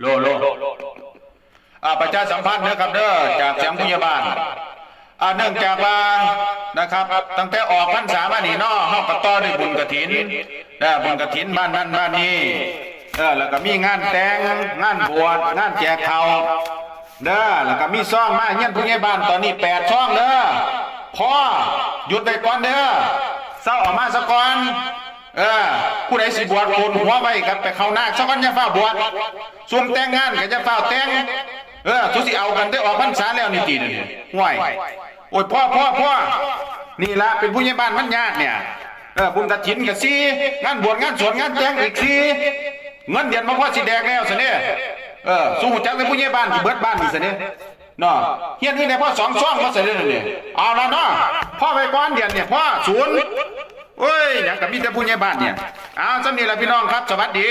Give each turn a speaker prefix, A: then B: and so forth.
A: โลโลอ่าประชาสัมพันธ์นะครับเด้อจากเสียงผู้ใหญ่บ้านอ่าเนื่องจากว่านะครับ ตั้งแต่ออกพรรษามานี่นาะเฮาก็ต่อด้วยบุญกฐินนะบุญกฐินบ้านนั้นบ้านนี้เออแล้วก็มีงานแต่งงานบวชงานแจกข้าเด้อแล้วก็มีซ่องมาเฮียผู้ใหญ่บ้านตอนนี้แปดช่องเด้อพ่อหยุดไปก่อนเด้อเศร้าออกมาซะก่อนเออ ผู้ใดสิบวชโกนหัวไว้กับไปเข้านาสักวันจะฝ้าบวชซุ่มแต่งงานก็จะฝ้าแต่งเออทุสิเอากันได้ออกพรรษาแล้วนี่ตีนห่วยโอ้ยพ่อพ่อพ่อนี่ละเป็นผู้ใหญ่บ้านมันยากเนี่ยเออบุญกฐินกับซีงานบวชงานสวดงานแต่งอีกซีเงินเดือนมาพ่อสิแดกแล้วสิเนี่ยเออสู้จักเป็นผู้ใหญ่บ้านที่เบิดบ้านนี่สิเนี่ยเนาะเฮียนนี่ได้พ่อสองช่องมาสิเนี่ยนี่เอาละเนาะพ่อไปก้อนเดือนเนี่ยพ่อศูนย์ โอ้ยอย่างกับมีแต่ผู้ใหญ่บ้านเนี่ยเอาสำนีละพี่น้องครับ สวัสดี